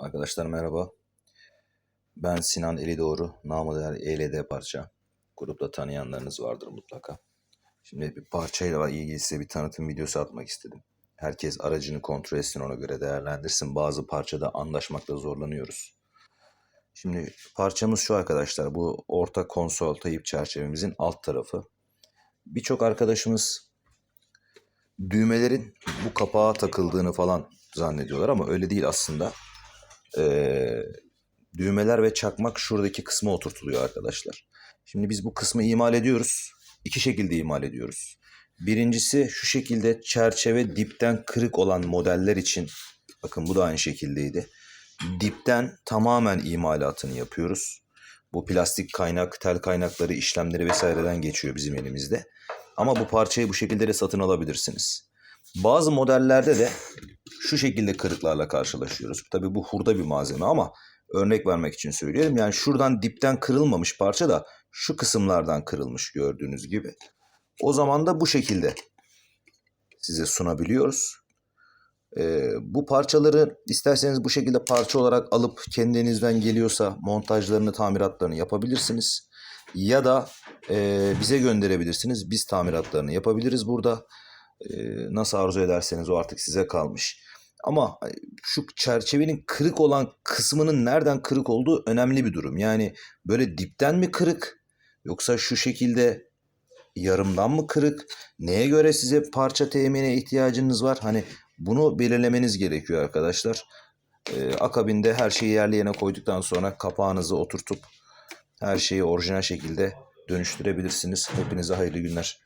Arkadaşlar merhaba. Ben Sinan Elidoğru. Namı değer ELD parça. Grupta tanıyanlarınız vardır mutlaka. Şimdi bir parçayla ilgili size bir tanıtım videosu atmak istedim. Herkes aracını kontrol etsin ona göre değerlendirsin. Bazı parçada anlaşmakta zorlanıyoruz. Şimdi parçamız şu arkadaşlar. Bu orta konsol tayip çerçevemizin alt tarafı. Birçok arkadaşımız düğmelerin bu kapağa takıldığını falan zannediyorlar ama öyle değil aslında. Ee, düğmeler ve çakmak şuradaki kısma oturtuluyor arkadaşlar. Şimdi biz bu kısmı imal ediyoruz. İki şekilde imal ediyoruz. Birincisi şu şekilde çerçeve dipten kırık olan modeller için bakın bu da aynı şekildeydi. Dipten tamamen imalatını yapıyoruz. Bu plastik kaynak, tel kaynakları, işlemleri vesaireden geçiyor bizim elimizde. Ama bu parçayı bu şekilde de satın alabilirsiniz. Bazı modellerde de şu şekilde kırıklarla karşılaşıyoruz. Tabii bu hurda bir malzeme ama örnek vermek için söylüyorum. Yani şuradan dipten kırılmamış parça da şu kısımlardan kırılmış gördüğünüz gibi. O zaman da bu şekilde size sunabiliyoruz. Ee, bu parçaları isterseniz bu şekilde parça olarak alıp kendinizden geliyorsa montajlarını, tamiratlarını yapabilirsiniz. Ya da e, bize gönderebilirsiniz. Biz tamiratlarını yapabiliriz burada. E, nasıl arzu ederseniz o artık size kalmış. Ama şu çerçevenin kırık olan kısmının nereden kırık olduğu önemli bir durum. Yani böyle dipten mi kırık yoksa şu şekilde yarımdan mı kırık? Neye göre size parça temine ihtiyacınız var? Hani bunu belirlemeniz gerekiyor arkadaşlar. Ee, akabinde her şeyi yerli yerine koyduktan sonra kapağınızı oturtup her şeyi orijinal şekilde dönüştürebilirsiniz. Hepinize hayırlı günler.